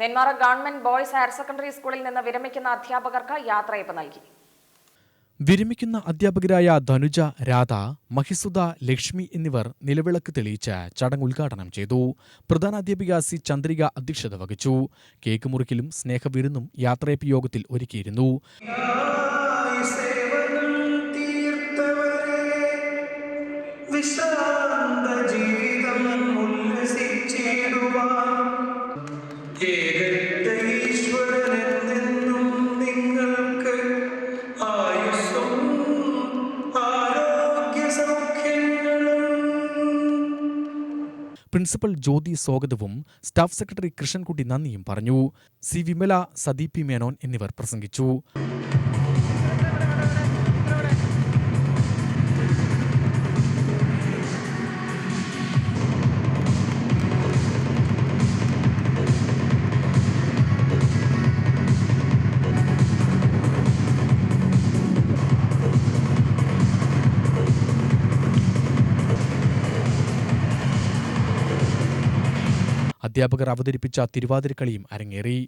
Nenmara government boys higher secondary സ്കൂളിൽ നിന്ന് വിരമിക്കുന്ന അധ്യാപകർക്ക് യാത്രയപ്പ് നൽകി. വിരമിക്കുന്ന അധ്യാപകരായ ധനുജ രാധ മഹിസുദ ലക്ഷ്മി എന്നിവർ നിലവിളക്ക് തെളിയിച്ച് ചടങ്ങ് ഉദ്ഘാടനം ചെയ്തു. പ്രധാനാധ്യാപിക സി ചന്ദ്രിക അധ്യക്ഷത വഹിച്ചു. കേക്ക് മുറിക്കലും സ്നേഹവിരുന്നും യാത്രയപ്പ് യോഗത്തിൽ ഒരുക്കിയിരുന്നു. ആയി പ്രിൻസിപ്പൽ ജ്യോതി സ്വാഗതവും സ്റ്റാഫ് സെക്രട്ടറി കൃഷ്ണൻകുട്ടി നന്ദിയും പറഞ്ഞു. സി. വിമല സദീപ് മേനോൻ എന്നിവർ പ്രസംഗിച്ചു. അധ്യാപകർ അവതരിപ്പിച്ച തിരുവാതിരക്കളിയും അരങ്ങേറി.